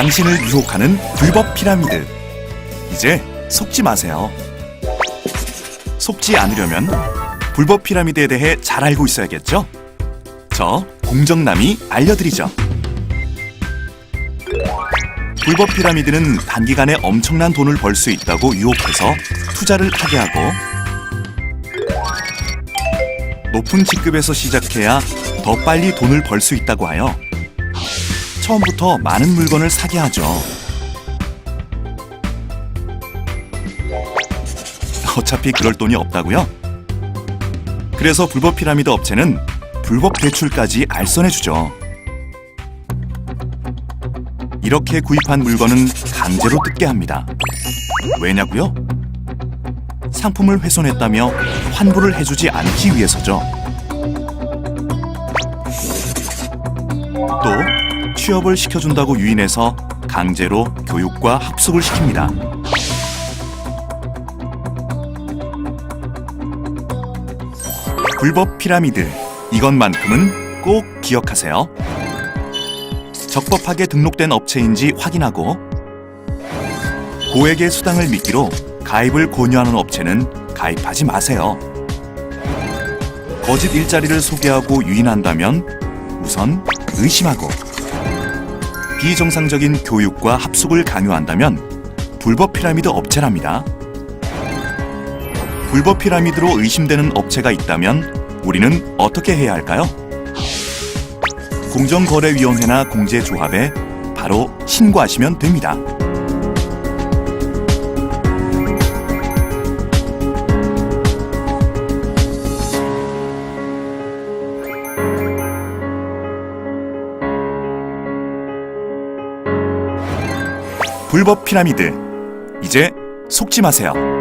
당신을 유혹하는 불법 피라미드. 이제 속지 마세요. 속지 않으려면 불법 피라미드에 대해 잘 알고 있어야겠죠? 저 공정남이 알려드리죠. 불법 피라미드는 단기간에 엄청난 돈을 벌 수 있다고 유혹해서 투자를 하게 하고 높은 직급에서 시작해야 더 빨리 돈을 벌 수 있다고 하여 처음부터 많은 물건을 사게 하죠. 어차피 그럴 돈이 없다고요? 그래서 불법 피라미드 업체는 불법 대출까지 알선해주죠. 이렇게 구입한 물건은 강제로 뜯게 합니다. 왜냐고요? 상품을 훼손했다며 환불을 해주지 않기 위해서죠. 또 취업을 시켜준다고 유인해서 강제로 교육과 합숙을 시킵니다. 불법 피라미드 이것만큼은 꼭 기억하세요. 적법하게 등록된 업체인지 확인하고 고액의 수당을 미끼로 가입을 권유하는 업체는 가입하지 마세요. 거짓 일자리를 소개하고 유인한다면 우선 의심하고 비정상적인 교육과 합숙을 강요한다면 불법 피라미드 업체랍니다. 불법 피라미드로 의심되는 업체가 있다면 우리는 어떻게 해야 할까요? 공정거래위원회나 공제조합에 바로 신고하시면 됩니다. 불법 피라미드 이제 속지 마세요.